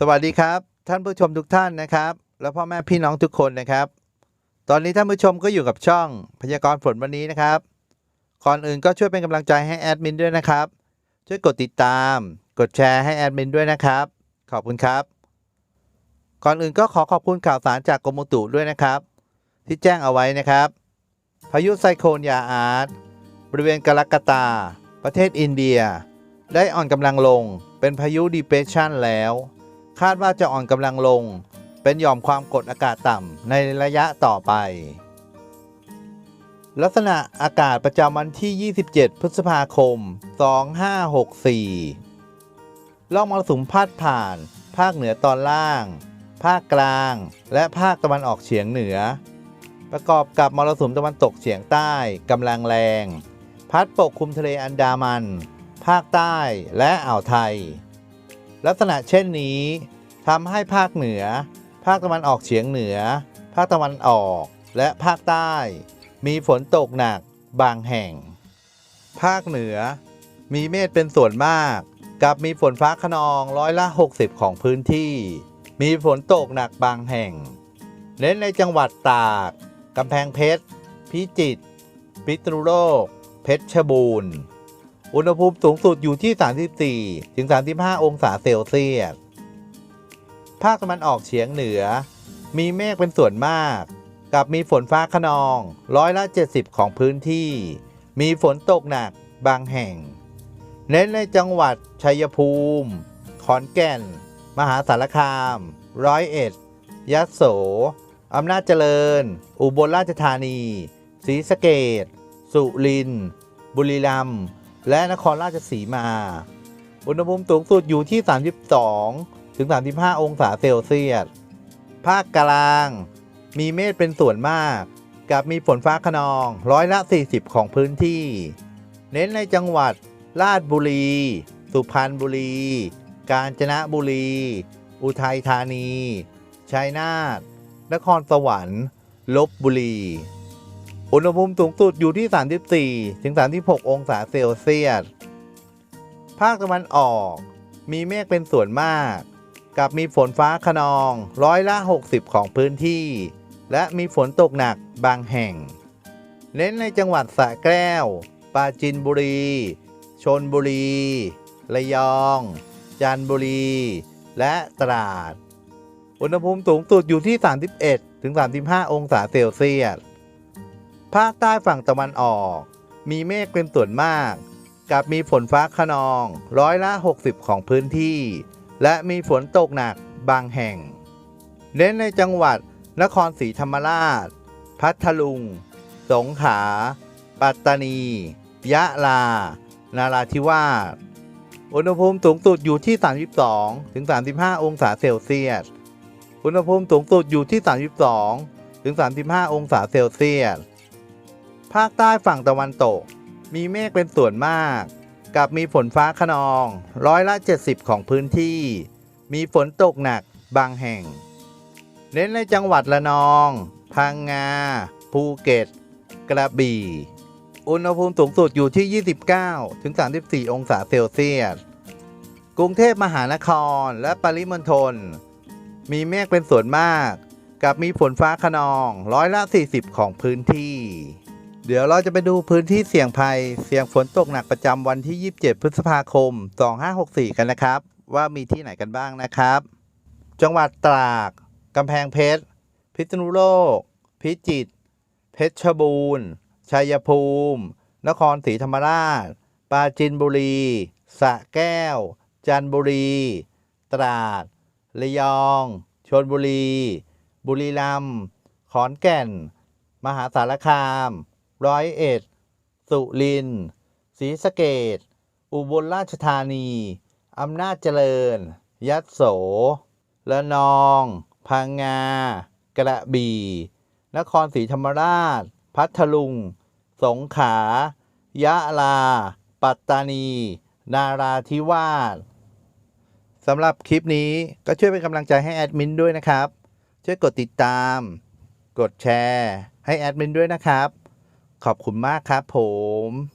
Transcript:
สวัสดีครับ ท่านผู้ชมทุกท่านนะครับ และพ่อแม่พี่น้องทุกคนนะครับ ตอนนี้ท่านผู้ชมก็อยู่กับช่องพยากรณ์ฝนวันนี้นะครับก่อนอื่นก็ช่วยเป็นกำลังใจให้แอดมินด้วยนะครับ ช่วยกดติดตาม กดแชร์ให้แอดมินด้วยนะครับ ขอบคุณครับ ก่อนอื่นก็ขอขอบคุณข่าวสารจากกรมอุตุด้วยนะครับ ที่แจ้งเอาไว้นะครับ พายุไซโคลนยาอาร์ตบริเวณกาลากาตา ประเทศอินเดีย ได้อ่อนกำลังลงเป็นพายุดีเพรสชันแล้ว คาดว่าจะอ่อนกำลังลง เป็นหย่อมความกดอากาศต่ำในระยะต่อไป ลักษณะอากาศประจำวันที่ 27 พฤษภาคม 2564ล่องมรสุมพาดผ่าน ภาคเหนือตอนล่าง ภาคกลาง และภาคตะวันออกเฉียงเหนือ ประกอบกับมรสุมตะวันตกเฉียงใต้กำลังแรง พัดปกคลุมทะเลอันดามัน ภาคใต้และอ่าวไทย ลักษณะเช่นนี้ทำให้ภาคเหนือ ภาคตะวันออกเฉียงเหนือ ภาคตะวันออก และภาคใต้ มีฝนตกหนักบางแห่ง ภาคเหนือ มีเมฆเป็นส่วนมาก กับมีฝนฟ้าขนองร้อยละ 60 ของพื้นที่ มีฝนตกหนักบางแห่ง เน้นในจังหวัดตาก กำแพงเพชร พิจิตร พิษณุโลก เพชรบูรณ์ อุณหภูมิสูงสุดอยู่ที่ 34 ถึง 35 องศาเซลเซียส ภาคตะวันออกเฉียงเหนือ มีเมฆเป็นส่วนมาก กับมีฝนฟ้าขนองร้อยละ 70 ของพื้นที่ มีฝนตกหนักบางแห่ง เน้นในจังหวัดชัยภูมิ ขอนแก่น มหาสารคาม ร้อยเอ็ดยะโส อำนาจเจริญ อุบลราชธานี ศรีสะเกดสุรินทร์ บุรีรัมย์ และนครราชสีมา อุณหภูมิสูงสุดอยู่ที่ 32 ถึง 35 องศาเซลเซียส ภาคกลาง มีเมฆเป็นส่วนมาก กับมีฝนฟ้าขนองร้อยละ 40 ของพื้นที่ เน้นในจังหวัด ราชบุรี สุพรรณบุรี กาญจนบุรี อุทัยธานี ชัยนาท นครสวรรค์ ลบบุรี อุณหภูมิสูงสุดอยู่ที่ 34 ถึง 36 องศาเซลเซียส ภาคตะวันออก มีเมฆเป็นส่วนมาก กับมีฝนฟ้าขนองร้อยละ 60 ของพื้นที่ และมีฝนตกหนักบางแห่ง เน้นในจังหวัดสระแก้ว ปราจีนบุรี ชนบุรี ระยอง จันทบุรี และตราด อุณหภูมิสูงสุดอยู่ที่ 31 ถึง 35 องศาเซลเซียส ภาคใต้ฝั่งตะวันออก มีเมฆเป็นส่วนมาก กับมีฝนฟ้าขนองร้อยละ 60 ของพื้นที่ และมีฝนตกหนักบางแห่ง เน้นในจังหวัดนครศรีธรรมราช พัทลุง สงขลา ปัตตานี ยะลา นาราธิวาส อุณหภูมิสูงสุดอยู่ที่ 32 ถึง 35 องศาเซลเซียส อุณหภูมิสูงสุดอยู่ที่ 32 ถึง 35 องศาเซลเซียส ภาคใต้ฝั่งตะวันตก มีเมฆเป็นส่วนมาก กับมีฝนฟ้าขนองร้อยละ 70 ของพื้นที่ มีฝนตกหนักบางแห่ง เน้นในจังหวัดละนองพังงา ภูเก็ต กระบี่ อุณหภูมิสูงสุดอยู่ที่ 29 ถึง 34 องศาเซลเซียส กรุงเทพมหานครและปริมณฑล มีเมฆเป็นส่วนมาก กับมีฝนฟ้าขนองร้อยละ 40 ของพื้นที่ เดี๋ยวเราจะไปดูพื้นที่เสี่ยงภัย เสี่ยงฝนตกหนักประจำวันที่ 27 พฤษภาคม 2564 กันนะครับ ว่ามีที่ไหนกันบ้างนะครับ จังหวัดตรากกำแพงเพชร พิษณุโลก พิจิตร เพชรบูรณ์ ชัยภูมิ นครศรีธรรมราช ปราจินบุรี สระแก้ว จันทบุรี ตราด ระยองชนบุรี บุรีรัมย์ ขอนแก่น มหาสารคาม ร้อยเอ็ด สุรินทร์ศรีสะเกดอุบลราชธานี อำนาจเจริญ ยัดโสละนอง พังงา กระบี่ นครศรีธรรมราช พัทลุง สงขลายะลา ปัตตานี นาราธิวาสสำหรับคลิปนี้ก็ช่วยเป็นกำลังใจให้แอดมินด้วยนะครับ ช่วยกดติดตาม กดแชร์ ให้แอดมินด้วยนะครับ ขอบคุณมากครับผม